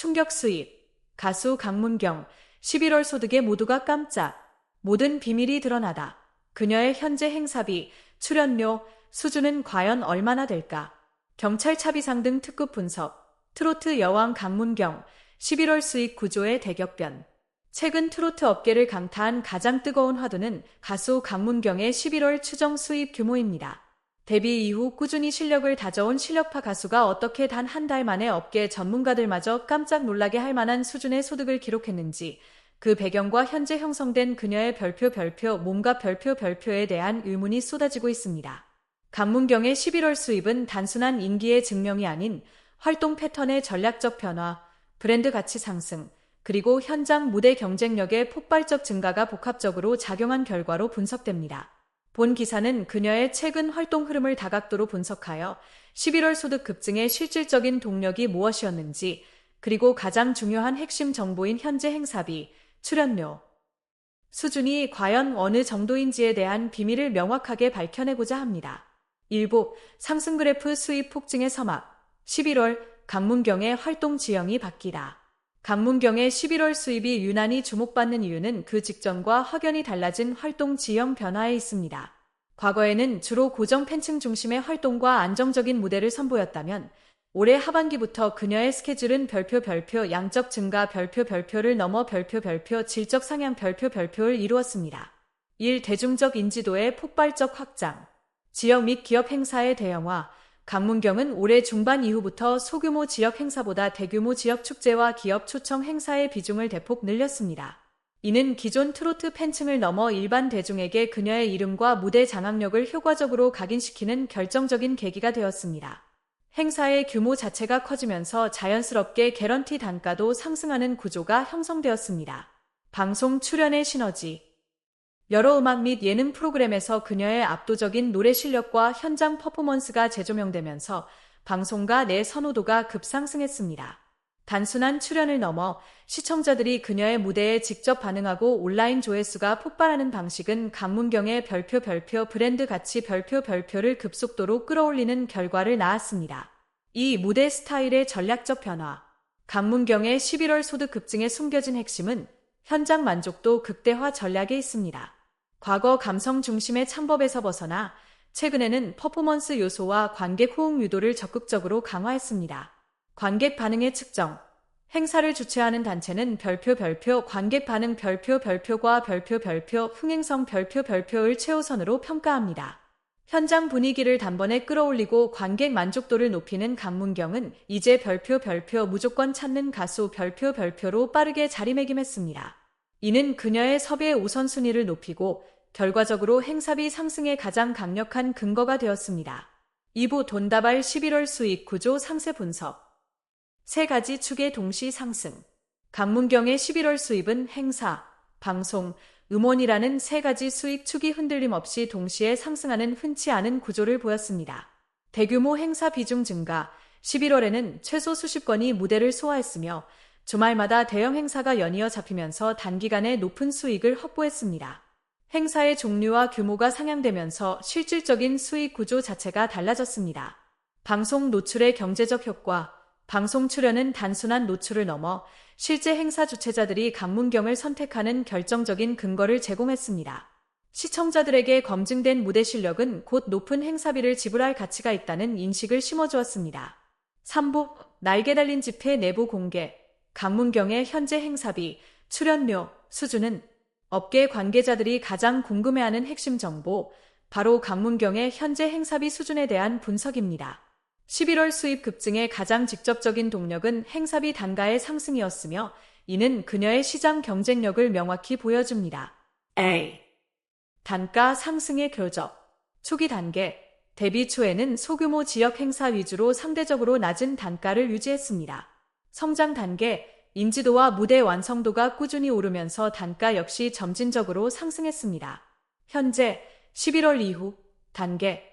충격 수입. 가수 강문경. 11월 소득에 모두가 깜짝. 모든 비밀이 드러나다. 그녀의 현재 행사비, 출연료, 수준은 과연 얼마나 될까? 경찰 차비상 등 특급 분석. 트로트 여왕 강문경. 11월 수익 구조의 대격변. 최근 트로트 업계를 강타한 가장 뜨거운 화두는 가수 강문경의 11월 추정 수입 규모입니다. 데뷔 이후 꾸준히 실력을 다져온 실력파 가수가 어떻게 단 한 달 만에 업계 전문가들마저 깜짝 놀라게 할 만한 수준의 소득을 기록했는지 그 배경과 현재 형성된 그녀의 별표 별표 몸과 별표 별표에 대한 의문이 쏟아지고 있습니다. 강문경의 11월 수입은 단순한 인기의 증명이 아닌 활동 패턴의 전략적 변화, 브랜드 가치 상승, 그리고 현장 무대 경쟁력의 폭발적 증가가 복합적으로 작용한 결과로 분석됩니다. 본 기사는 그녀의 최근 활동 흐름을 다각도로 분석하여 11월 소득 급증의 실질적인 동력이 무엇이었는지, 그리고 가장 중요한 핵심 정보인 현재 행사비, 출연료, 수준이 과연 어느 정도인지에 대한 비밀을 명확하게 밝혀내고자 합니다. 일부 상승 그래프 수입 폭증의 서막 11월 강문경의 활동 지형이 바뀌다. 강문경의 11월 수입이 유난히 주목받는 이유는 그 직전과 확연히 달라진 활동 지형 변화에 있습니다. 과거에는 주로 고정 팬층 중심의 활동과 안정적인 무대를 선보였다면 올해 하반기부터 그녀의 스케줄은 별표 별표 양적 증가 별표 별표를 넘어 별표 별표 질적 상향 별표 별표를 이루었습니다. 1. 대중적 인지도의 폭발적 확장 지역 및 기업 행사의 대형화 강문경은 올해 중반 이후부터 소규모 지역 행사보다 대규모 지역 축제와 기업 초청 행사의 비중을 대폭 늘렸습니다. 이는 기존 트로트 팬층을 넘어 일반 대중에게 그녀의 이름과 무대 장악력을 효과적으로 각인시키는 결정적인 계기가 되었습니다. 행사의 규모 자체가 커지면서 자연스럽게 개런티 단가도 상승하는 구조가 형성되었습니다. 방송 출연의 시너지 여러 음악 및 예능 프로그램에서 그녀의 압도적인 노래 실력과 현장 퍼포먼스가 재조명되면서 방송가 내 선호도가 급상승했습니다. 단순한 출연을 넘어 시청자들이 그녀의 무대에 직접 반응하고 온라인 조회수가 폭발하는 방식은 강문경의 별표 별표 브랜드 가치 별표 별표를 급속도로 끌어올리는 결과를 낳았습니다. 이 무대 스타일의 전략적 변화, 강문경의 11월 소득 급증에 숨겨진 핵심은 현장 만족도 극대화 전략에 있습니다. 과거 감성 중심의 창법에서 벗어나 최근에는 퍼포먼스 요소와 관객 호응 유도를 적극적으로 강화했습니다. 관객 반응의 측정. 행사를 주최하는 단체는 별표 별표 관객 반응 별표 별표과 별표 별표 흥행성 별표 별표를 최우선으로 평가합니다. 현장 분위기를 단번에 끌어올리고 관객 만족도를 높이는 강문경은 이제 별표 별표 무조건 찾는 가수 별표 별표로 빠르게 자리매김했습니다. 이는 그녀의 섭외 우선순위를 높이고 결과적으로 행사비 상승에 가장 강력한 근거가 되었습니다. 2부 돈다발 11월 수익 구조 상세 분석 세 가지 축의 동시 상승. 강문경의 11월 수입은 행사, 방송, 음원이라는 세 가지 수익 축이 흔들림 없이 동시에 상승하는 흔치 않은 구조를 보였습니다. 대규모 행사 비중 증가, 11월에는 최소 수십 건이 무대를 소화했으며 주말마다 대형 행사가 연이어 잡히면서 단기간에 높은 수익을 확보했습니다. 행사의 종류와 규모가 상향되면서 실질적인 수익 구조 자체가 달라졌습니다. 방송 노출의 경제적 효과, 방송 출연은 단순한 노출을 넘어 실제 행사 주최자들이 강문경을 선택하는 결정적인 근거를 제공했습니다. 시청자들에게 검증된 무대 실력은 곧 높은 행사비를 지불할 가치가 있다는 인식을 심어주었습니다. 3부 날개 달린 집회 내부 공개 강문경의 현재 행사비, 출연료, 수준은 업계 관계자들이 가장 궁금해하는 핵심 정보, 바로 강문경의 현재 행사비 수준에 대한 분석입니다. 11월 수입 급증의 가장 직접적인 동력은 행사비 단가의 상승이었으며 이는 그녀의 시장 경쟁력을 명확히 보여줍니다. A. 단가 상승의 교적. 초기 단계. 데뷔 초에는 소규모 지역 행사 위주로 상대적으로 낮은 단가를 유지했습니다. 성장 단계. 인지도와 무대 완성도가 꾸준히 오르면서 단가 역시 점진적으로 상승했습니다. 현재 11월 이후 단계.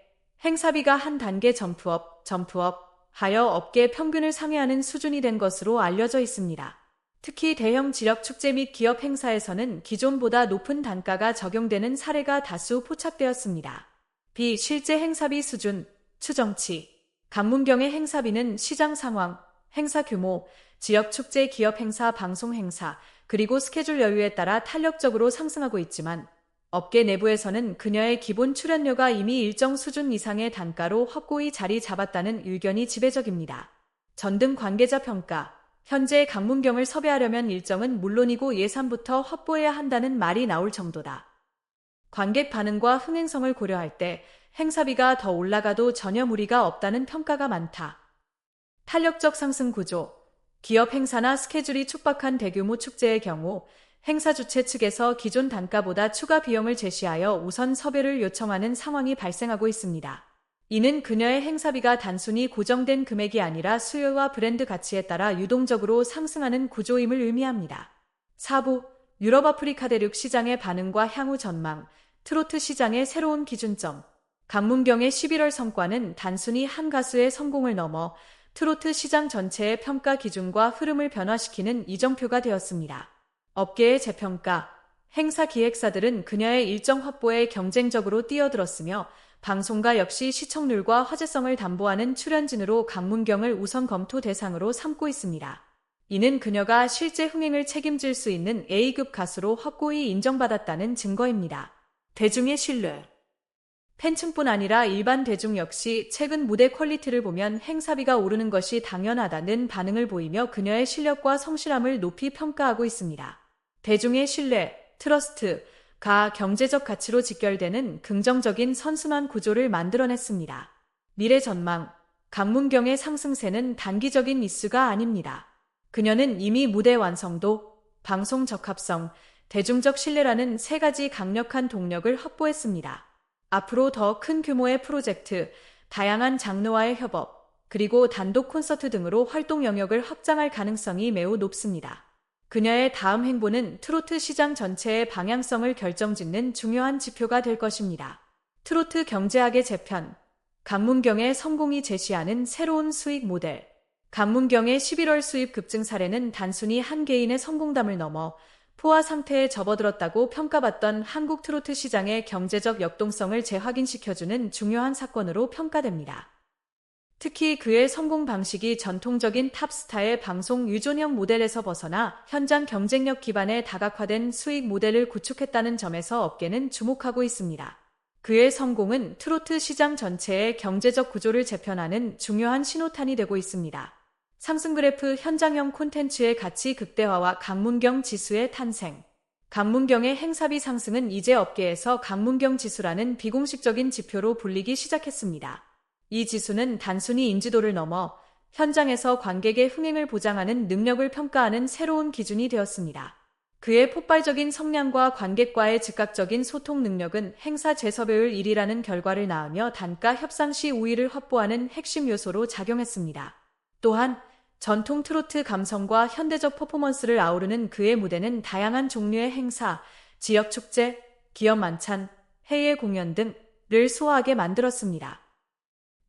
행사비가 한 단계 점프업, 점프업 하여 업계 평균을 상회하는 수준이 된 것으로 알려져 있습니다. 특히 대형 지역 축제 및 기업 행사에서는 기존보다 높은 단가가 적용되는 사례가 다수 포착되었습니다. 비 실제 행사비 수준, 추정치. 강문경의 행사비는 시장 상황, 행사 규모, 지역 축제, 기업 행사, 방송 행사, 그리고 스케줄 여유에 따라 탄력적으로 상승하고 있지만 업계 내부에서는 그녀의 기본 출연료가 이미 일정 수준 이상의 단가로 확고히 자리 잡았다는 의견이 지배적입니다. 전등 관계자 평가 현재 강문경을 섭외하려면 일정은 물론이고 예산부터 확보해야 한다는 말이 나올 정도다. 관객 반응과 흥행성을 고려할 때 행사비가 더 올라가도 전혀 무리가 없다는 평가가 많다. 탄력적 상승 구조 기업 행사나 스케줄이 촉박한 대규모 축제의 경우 행사 주최 측에서 기존 단가보다 추가 비용을 제시하여 우선 섭외를 요청하는 상황이 발생하고 있습니다. 이는 그녀의 행사비가 단순히 고정된 금액이 아니라 수요와 브랜드 가치에 따라 유동적으로 상승하는 구조임을 의미합니다. 4부 유럽 아프리카 대륙 시장의 반응과 향후 전망, 트로트 시장의 새로운 기준점, 강문경의 11월 성과는 단순히 한 가수의 성공을 넘어 트로트 시장 전체의 평가 기준과 흐름을 변화시키는 이정표가 되었습니다. 업계의 재평가, 행사 기획사들은 그녀의 일정 확보에 경쟁적으로 뛰어들었으며 방송가 역시 시청률과 화제성을 담보하는 출연진으로 강문경을 우선 검토 대상으로 삼고 있습니다. 이는 그녀가 실제 흥행을 책임질 수 있는 A급 가수로 확고히 인정받았다는 증거입니다. 대중의 신뢰 팬층뿐 아니라 일반 대중 역시 최근 무대 퀄리티를 보면 행사비가 오르는 것이 당연하다는 반응을 보이며 그녀의 실력과 성실함을 높이 평가하고 있습니다. 대중의 신뢰, 트러스트 가 경제적 가치로 직결되는 긍정적인 선순환 구조를 만들어냈습니다. 미래 전망, 강문경의 상승세는 단기적인 미수가 아닙니다. 그녀는 이미 무대 완성도, 방송 적합성, 대중적 신뢰라는 세 가지 강력한 동력을 확보했습니다. 앞으로 더 큰 규모의 프로젝트, 다양한 장르와의 협업, 그리고 단독 콘서트 등으로 활동 영역을 확장할 가능성이 매우 높습니다. 그녀의 다음 행보는 트로트 시장 전체의 방향성을 결정짓는 중요한 지표가 될 것입니다. 트로트 경제학의 재편, 강문경의 성공이 제시하는 새로운 수익 모델. 강문경의 11월 수입 급증 사례는 단순히 한 개인의 성공담을 넘어 포화 상태에 접어들었다고 평가받던 한국 트로트 시장의 경제적 역동성을 재확인시켜주는 중요한 사건으로 평가됩니다. 특히 그의 성공 방식이 전통적인 탑스타의 방송 유존형 모델에서 벗어나 현장 경쟁력 기반의 다각화된 수익 모델을 구축했다는 점에서 업계는 주목하고 있습니다. 그의 성공은 트로트 시장 전체의 경제적 구조를 재편하는 중요한 신호탄이 되고 있습니다. 상승 그래프 현장형 콘텐츠의 가치 극대화와 강문경 지수의 탄생. 강문경의 행사비 상승은 이제 업계에서 강문경 지수라는 비공식적인 지표로 불리기 시작했습니다. 이 지수는 단순히 인지도를 넘어 현장에서 관객의 흥행을 보장하는 능력을 평가하는 새로운 기준이 되었습니다. 그의 폭발적인 성량과 관객과의 즉각적인 소통 능력은 행사 재섭외율 1위라는 결과를 낳으며 단가 협상 시 우위를 확보하는 핵심 요소로 작용했습니다. 또한 전통 트로트 감성과 현대적 퍼포먼스를 아우르는 그의 무대는 다양한 종류의 행사, 지역 축제, 기업 만찬, 해외 공연 등을 소화하게 만들었습니다.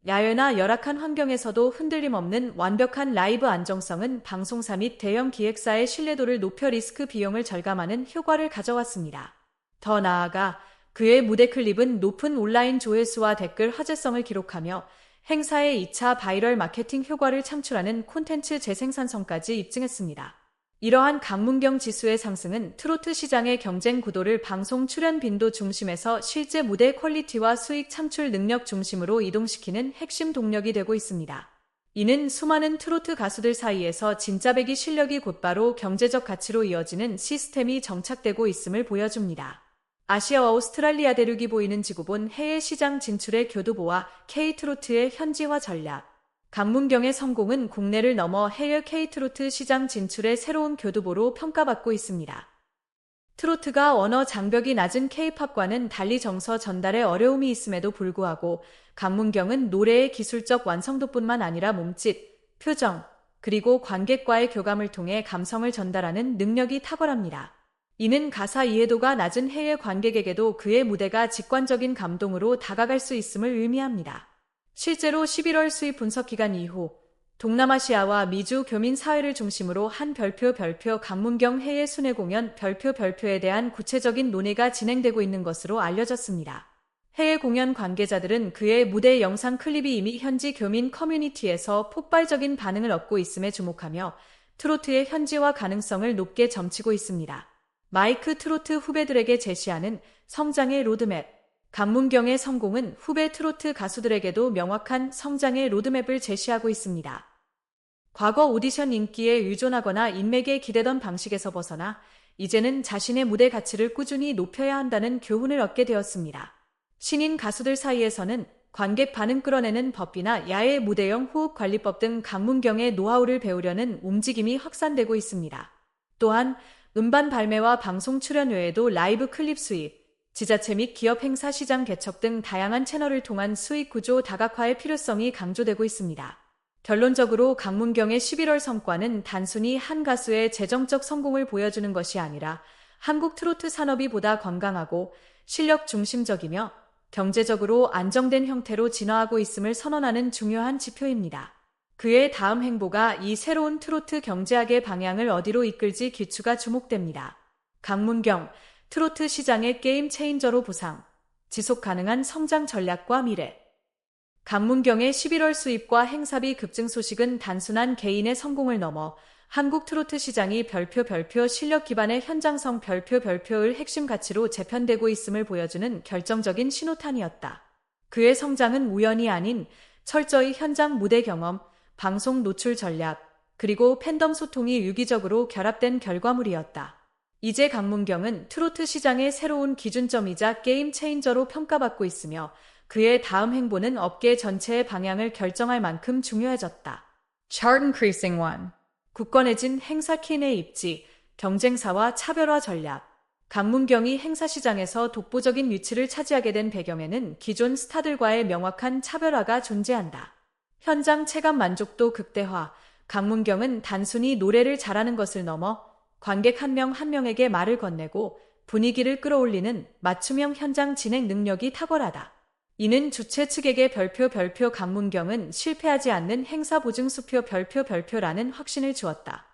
야외나 열악한 환경에서도 흔들림 없는 완벽한 라이브 안정성은 방송사 및 대형 기획사의 신뢰도를 높여 리스크 비용을 절감하는 효과를 가져왔습니다. 더 나아가 그의 무대 클립은 높은 온라인 조회수와 댓글 화제성을 기록하며 행사의 2차 바이럴 마케팅 효과를 창출하는 콘텐츠 재생산성까지 입증했습니다. 이러한 강문경 지수의 상승은 트로트 시장의 경쟁 구도를 방송 출연 빈도 중심에서 실제 무대 퀄리티와 수익 창출 능력 중심으로 이동시키는 핵심 동력이 되고 있습니다. 이는 수많은 트로트 가수들 사이에서 진짜 배기 실력이 곧바로 경제적 가치로 이어지는 시스템이 정착되고 있음을 보여줍니다. 아시아와 오스트랄리아 대륙이 보이는 지구본 해외 시장 진출의 교두보와 K트로트의 현지화 전략. 강문경의 성공은 국내를 넘어 해외 K트로트 시장 진출의 새로운 교두보로 평가받고 있습니다. 트로트가 원어 장벽이 낮은 K-팝과는 달리 정서 전달에 어려움이 있음에도 불구하고 강문경은 노래의 기술적 완성도뿐만 아니라 몸짓, 표정, 그리고 관객과의 교감을 통해 감성을 전달하는 능력이 탁월합니다. 이는 가사 이해도가 낮은 해외 관객에게도 그의 무대가 직관적인 감동으로 다가갈 수 있음을 의미합니다. 실제로 11월 수입 분석 기간 이후 동남아시아와 미주 교민 사회를 중심으로 한 별표 별표 강문경 해외 순회 공연 별표 별표에 대한 구체적인 논의가 진행되고 있는 것으로 알려졌습니다. 해외 공연 관계자들은 그의 무대 영상 클립이 이미 현지 교민 커뮤니티에서 폭발적인 반응을 얻고 있음에 주목하며 트로트의 현지화 가능성을 높게 점치고 있습니다. 마이크 트로트 후배들에게 제시하는 성장의 로드맵. 강문경의 성공은 후배 트로트 가수들에게도 명확한 성장의 로드맵을 제시하고 있습니다. 과거 오디션 인기에 의존하거나 인맥에 기대던 방식에서 벗어나 이제는 자신의 무대 가치를 꾸준히 높여야 한다는 교훈을 얻게 되었습니다. 신인 가수들 사이에서는 관객 반응 끌어내는 법이나 야외 무대형 호흡 관리법 등 강문경의 노하우를 배우려는 움직임이 확산되고 있습니다. 또한 음반 발매와 방송 출연 외에도 라이브 클립 수입, 지자체 및 기업 행사 시장 개척 등 다양한 채널을 통한 수익 구조 다각화의 필요성이 강조되고 있습니다. 결론적으로 강문경의 11월 성과는 단순히 한 가수의 재정적 성공을 보여주는 것이 아니라 한국 트로트 산업이 보다 건강하고 실력 중심적이며 경제적으로 안정된 형태로 진화하고 있음을 선언하는 중요한 지표입니다. 그의 다음 행보가 이 새로운 트로트 경제학의 방향을 어디로 이끌지 기추가 주목됩니다. 강문경, 트로트 시장의 게임 체인저로 부상, 지속 가능한 성장 전략과 미래. 강문경의 11월 수입과 행사비 급증 소식은 단순한 개인의 성공을 넘어 한국 트로트 시장이 별표 별표 실력 기반의 현장성 별표 별표의 핵심 가치로 재편되고 있음을 보여주는 결정적인 신호탄이었다. 그의 성장은 우연이 아닌 철저히 현장 무대 경험, 방송 노출 전략, 그리고 팬덤 소통이 유기적으로 결합된 결과물이었다. 이제 강문경은 트로트 시장의 새로운 기준점이자 게임 체인저로 평가받고 있으며 그의 다음 행보는 업계 전체의 방향을 결정할 만큼 중요해졌다. Chart Increasing One 굳건해진 행사 킨의 입지, 경쟁사와 차별화 전략 강문경이 행사 시장에서 독보적인 위치를 차지하게 된 배경에는 기존 스타들과의 명확한 차별화가 존재한다. 현장 체감 만족도 극대화, 강문경은 단순히 노래를 잘하는 것을 넘어 관객 한 명한 한 명에게 말을 건네고 분위기를 끌어올리는 맞춤형 현장 진행 능력이 탁월하다. 이는 주최 측에게 별표 별표 강문경은 실패하지 않는 행사 보증 수표 별표 별표라는 확신을 주었다.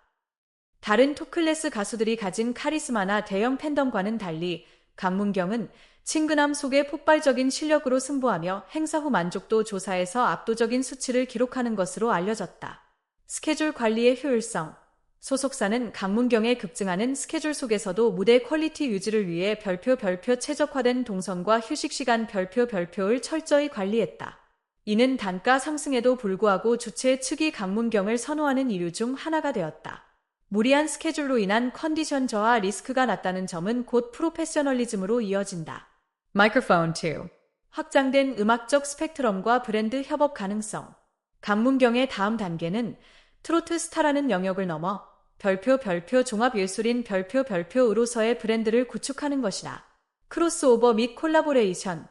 다른 토클래스 가수들이 가진 카리스마나 대형 팬덤과는 달리 강문경은 친근함 속에 폭발적인 실력으로 승부하며 행사 후 만족도 조사에서 압도적인 수치를 기록하는 것으로 알려졌다. 스케줄 관리의 효율성, 소속사는 강문경에 급증하는 스케줄 속에서도 무대 퀄리티 유지를 위해 별표 별표 최적화된 동선과 휴식 시간 별표 별표를 철저히 관리했다. 이는 단가 상승에도 불구하고 주최 측이 강문경을 선호하는 이유 중 하나가 되었다. 무리한 스케줄로 인한 컨디션 저하 리스크가 낮다는 점은 곧 프로페셔널리즘으로 이어진다. Microphone 2 확장된 음악적 스펙트럼과 브랜드 협업 가능성 강문경의 다음 단계는 트로트 스타라는 영역을 넘어 별표 별표 종합 예술인 별표 별표으로서의 브랜드를 구축하는 것이다. 크로스오버 및 콜라보레이션,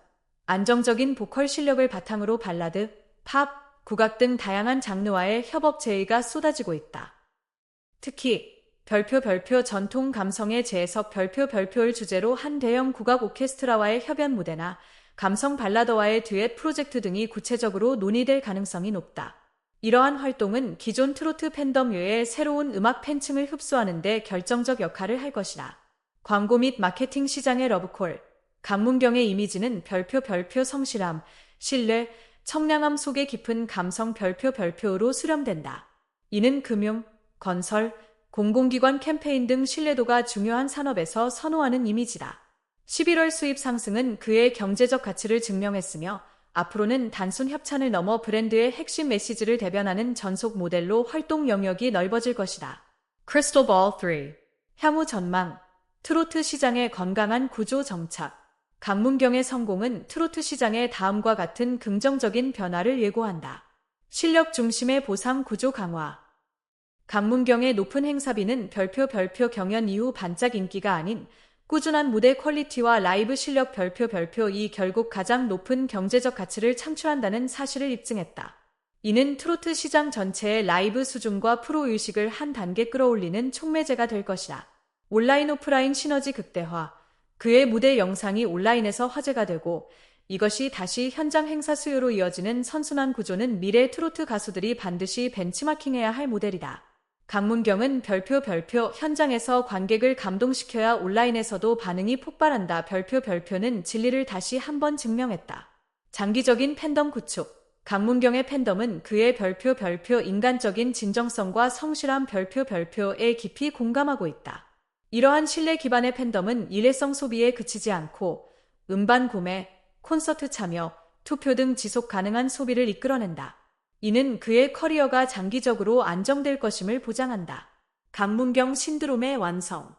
안정적인 보컬 실력을 바탕으로 발라드, 팝, 국악 등 다양한 장르와의 협업 제의가 쏟아지고 있다. 특히 별표 별표 전통 감성의 재해석 별표 별표를 주제로 한 대형 국악 오케스트라와의 협연 무대나 감성 발라더와의 듀엣 프로젝트 등이 구체적으로 논의될 가능성이 높다. 이러한 활동은 기존 트로트 팬덤 외에 새로운 음악 팬층을 흡수하는 데 결정적 역할을 할 것이다. 광고 및 마케팅 시장의 러브콜, 강문경의 이미지는 별표 별표 성실함, 신뢰, 청량함 속에 깊은 감성 별표 별표로 수렴된다. 이는 금융, 건설, 공공기관 캠페인 등 신뢰도가 중요한 산업에서 선호하는 이미지다. 11월 수입 상승은 그의 경제적 가치를 증명했으며 앞으로는 단순 협찬을 넘어 브랜드의 핵심 메시지를 대변하는 전속 모델로 활동 영역이 넓어질 것이다. Crystal Ball 3 향후 전망 트로트 시장의 건강한 구조 정착 강문경의 성공은 트로트 시장의 다음과 같은 긍정적인 변화를 예고한다. 실력 중심의 보상 구조 강화 강문경의 높은 행사비는 별표 별표 경연 이후 반짝 인기가 아닌 꾸준한 무대 퀄리티와 라이브 실력 별표 별표 이 결국 가장 높은 경제적 가치를 창출한다는 사실을 입증했다. 이는 트로트 시장 전체의 라이브 수준과 프로 의식을 한 단계 끌어올리는 촉매제가 될 것이다. 온라인 오프라인 시너지 극대화. 그의 무대 영상이 온라인에서 화제가 되고 이것이 다시 현장 행사 수요로 이어지는 선순환 구조는 미래 트로트 가수들이 반드시 벤치마킹해야 할 모델이다. 강문경은 별표 별표 현장에서 관객을 감동시켜야 온라인에서도 반응이 폭발한다. 별표 별표는 진리를 다시 한번 증명했다. 장기적인 팬덤 구축. 강문경의 팬덤은 그의 별표 별표 인간적인 진정성과 성실한 별표 별표에 깊이 공감하고 있다. 이러한 신뢰 기반의 팬덤은 일회성 소비에 그치지 않고 음반 구매, 콘서트 참여, 투표 등 지속 가능한 소비를 이끌어낸다. 이는 그의 커리어가 장기적으로 안정될 것임을 보장한다. 강문경 신드롬의 완성.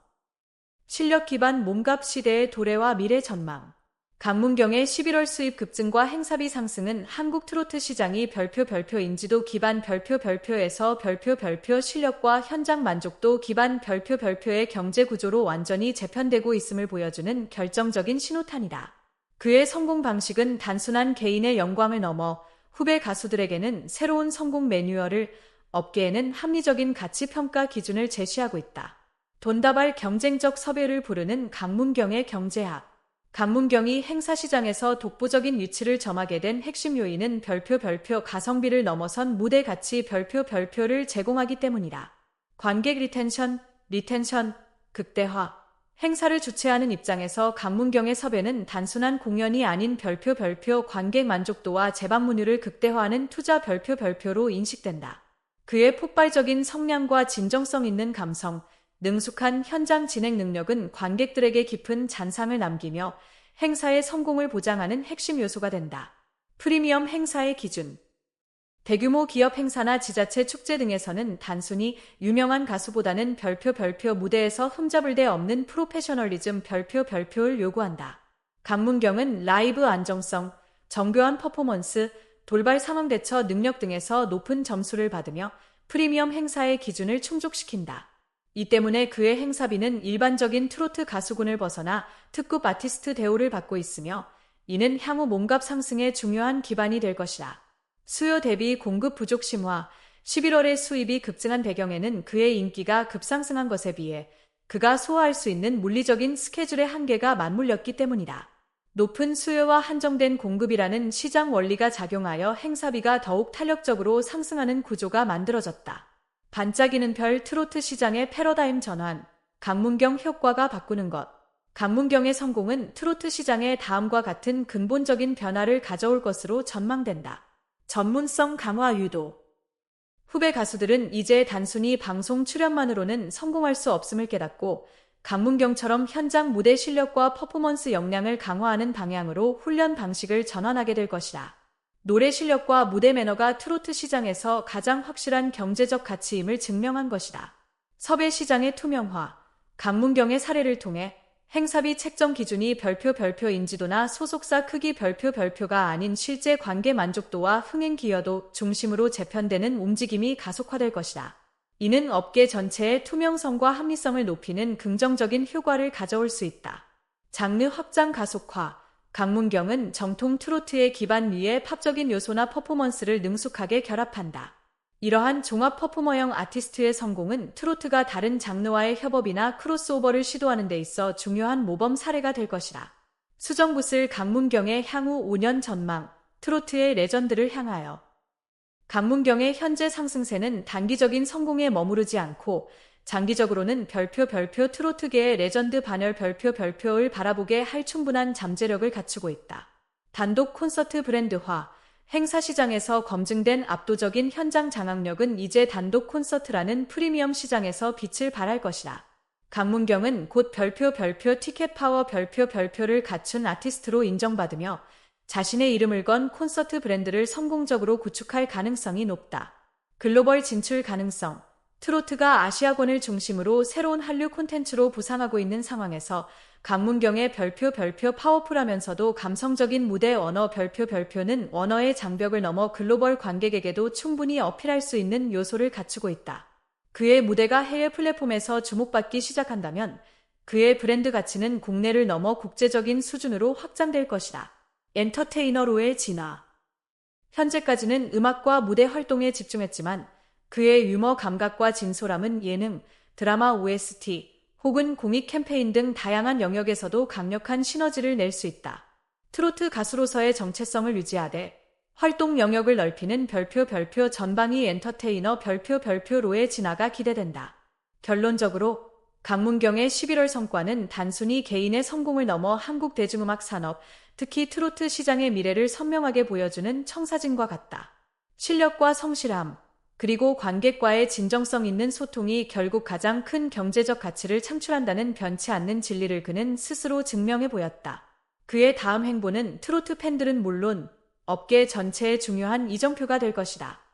실력 기반 몸값 시대의 도래와 미래 전망. 강문경의 11월 수입 급증과 행사비 상승은 한국 트로트 시장이 별표 별표 인지도 기반 별표 별표에서 별표 별표 실력과 현장 만족도 기반 별표 별표의 경제 구조로 완전히 재편되고 있음을 보여주는 결정적인 신호탄이다. 그의 성공 방식은 단순한 개인의 영광을 넘어 후배 가수들에게는 새로운 성공 매뉴얼을 업계에는 합리적인 가치 평가 기준을 제시하고 있다. 돈다발 경쟁적 섭외를 부르는 강문경의 경제학. 강문경이 행사 시장에서 독보적인 위치를 점하게 된 핵심 요인은 별표 별표 가성비를 넘어선 무대 가치 별표 별표를 제공하기 때문이다. 관객 리텐션, 리텐션, 극대화. 행사를 주최하는 입장에서 강문경의 섭외는 단순한 공연이 아닌 별표 별표 관객 만족도와 재방문율을 극대화하는 투자 별표 별표로 인식된다. 그의 폭발적인 성량과 진정성 있는 감성, 능숙한 현장 진행 능력은 관객들에게 깊은 잔상을 남기며 행사의 성공을 보장하는 핵심 요소가 된다. 프리미엄 행사의 기준. 대규모 기업 행사나 지자체 축제 등에서는 단순히 유명한 가수보다는 별표 별표 무대에서 흠잡을 데 없는 프로페셔널리즘 별표 별표를 요구한다. 강문경은 라이브 안정성, 정교한 퍼포먼스, 돌발 상황 대처 능력 등에서 높은 점수를 받으며 프리미엄 행사의 기준을 충족시킨다. 이 때문에 그의 행사비는 일반적인 트로트 가수군을 벗어나 특급 아티스트 대우를 받고 있으며 이는 향후 몸값 상승의 중요한 기반이 될 것이다. 수요 대비 공급 부족 심화, 11월에 수입이 급증한 배경에는 그의 인기가 급상승한 것에 비해 그가 소화할 수 있는 물리적인 스케줄의 한계가 맞물렸기 때문이다. 높은 수요와 한정된 공급이라는 시장 원리가 작용하여 행사비가 더욱 탄력적으로 상승하는 구조가 만들어졌다. 반짝이는 별 트로트 시장의 패러다임 전환, 강문경 효과가 바꾸는 것. 강문경의 성공은 트로트 시장의 다음과 같은 근본적인 변화를 가져올 것으로 전망된다. 전문성 강화 유도. 후배 가수들은 이제 단순히 방송 출연만으로는 성공할 수 없음을 깨닫고 강문경처럼 현장 무대 실력과 퍼포먼스 역량을 강화하는 방향으로 훈련 방식을 전환하게 될 것이다. 노래 실력과 무대 매너가 트로트 시장에서 가장 확실한 경제적 가치임을 증명한 것이다. 섭외 시장의 투명화, 강문경의 사례를 통해 행사비 책정 기준이 별표 별표 인지도나 소속사 크기 별표 별표가 아닌 실제 관계 만족도와 흥행 기여도 중심으로 재편되는 움직임이 가속화될 것이다. 이는 업계 전체의 투명성과 합리성을 높이는 긍정적인 효과를 가져올 수 있다. 장르 확장 가속화. 강문경은 정통 트로트의 기반 위에 팝적인 요소나 퍼포먼스를 능숙하게 결합한다. 이러한 종합 퍼포머형 아티스트의 성공은 트로트가 다른 장르와의 협업이나 크로스오버를 시도하는 데 있어 중요한 모범 사례가 될 것이다. 수정붓을 강문경의 향후 5년 전망, 트로트의 레전드를 향하여 강문경의 현재 상승세는 단기적인 성공에 머무르지 않고 장기적으로는 별표 별표 트로트계의 레전드 반열 별표 별표를 바라보게 할 충분한 잠재력을 갖추고 있다. 단독 콘서트 브랜드화, 행사 시장에서 검증된 압도적인 현장 장악력은 이제 단독 콘서트라는 프리미엄 시장에서 빛을 발할 것이다. 강문경은 곧 별표 별표 티켓 파워 별표 별표를 갖춘 아티스트로 인정받으며 자신의 이름을 건 콘서트 브랜드를 성공적으로 구축할 가능성이 높다. 글로벌 진출 가능성. 트로트가 아시아권을 중심으로 새로운 한류 콘텐츠로 부상하고 있는 상황에서 강문경의 별표 별표 파워풀하면서도 감성적인 무대 언어 별표 별표는 언어의 장벽을 넘어 글로벌 관객에게도 충분히 어필할 수 있는 요소를 갖추고 있다. 그의 무대가 해외 플랫폼에서 주목받기 시작한다면 그의 브랜드 가치는 국내를 넘어 국제적인 수준으로 확장될 것이다. 엔터테이너로의 진화. 현재까지는 음악과 무대 활동에 집중했지만 그의 유머 감각과 진솔함은 예능, 드라마 OST 혹은 공익 캠페인 등 다양한 영역에서도 강력한 시너지를 낼 수 있다. 트로트 가수로서의 정체성을 유지하되 활동 영역을 넓히는 별표 별표 전방위 엔터테이너 별표 별표로의 진화가 기대된다. 결론적으로 강문경의 11월 성과는 단순히 개인의 성공을 넘어 한국 대중음악 산업, 특히 트로트 시장의 미래를 선명하게 보여주는 청사진과 같다. 실력과 성실함, 그리고 관객과의 진정성 있는 소통이 결국 가장 큰 경제적 가치를 창출한다는 변치 않는 진리를 그는 스스로 증명해 보였다. 그의 다음 행보는 트로트 팬들은 물론 업계 전체에 중요한 이정표가 될 것이다.